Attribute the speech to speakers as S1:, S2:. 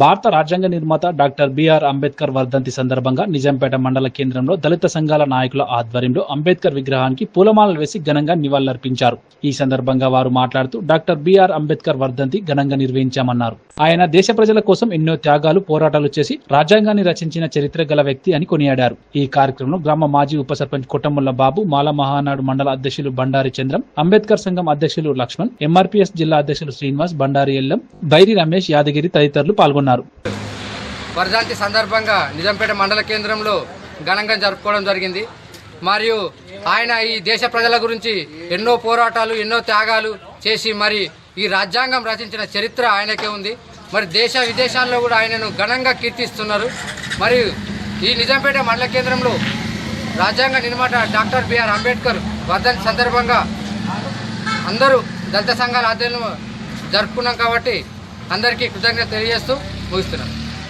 S1: భారత రాజ్యాంగ నిర్మాత డాక్టర్ బిఆర్ అంబేద్కర్ వర్ధంతి సందర్భంగా నిజాంపేట మండల కేంద్రంలో దళిత సంఘాల నాయకుల ఆధ్వర్యంలో అంబేద్కర్ విగ్రహానికి పూలమాలలు వేసి ఘనంగా నివాళులర్పించారు. ఈ సందర్భంగా వారు మాట్లాడుతూ డాక్టర్ బిఆర్ అంబేద్కర్ వర్ధంతి ఘనంగా నిర్వహించామన్నారు. ఆయన దేశ ప్రజల కోసం ఎన్నో త్యాగాలు పోరాటాలు చేసి రాజ్యాంగాన్ని రచించిన చరిత్ర గల వ్యక్తి అని కొనియాడారు. ఈ కార్యక్రమంలో గ్రామ మాజీ ఉప సర్పంచ్ కొట్టముల్ల బాబు మాల మహానాడు మండల అధ్యక్షులు బండారి చంద్రం అంబేద్కర్ సంఘం అధ్యక్షులు లక్ష్మణ్ ఎంఆర్పీఎస్ జిల్లా అధ్యక్షులు శ్రీనివాస్ బండారి ఎల్లం బైరి రమేష్ యాదగిరి తదితరులు పాల్గొన్నారు.
S2: వర్ధంతి సందర్భంగా నిజంపేట మండల కేంద్రంలో ఘనంగా జరుపుకోవడం జరిగింది. మరియు ఆయన ఈ దేశ ప్రజల గురించి ఎన్నో పోరాటాలు ఎన్నో త్యాగాలు చేసి మరి ఈ రాజ్యాంగం రచించిన చరిత్ర ఆయనకే ఉంది. మరి దేశ విదేశాల్లో కూడా ఆయనను ఘనంగా కీర్తిస్తున్నారు. మరియు ఈ నిజాంపేట మండల కేంద్రంలో రాజ్యాంగ నిర్మాత డాక్టర్ బిఆర్ అంబేద్కర్ వర్ధన్ సందర్భంగా అందరూ దళిత సంఘాల ఆధ్వర్యంలో జరుపుకున్నాం కాబట్టి అందరికీ కృతజ్ఞత తెలియజేస్తూ ముగిస్తున్నాను.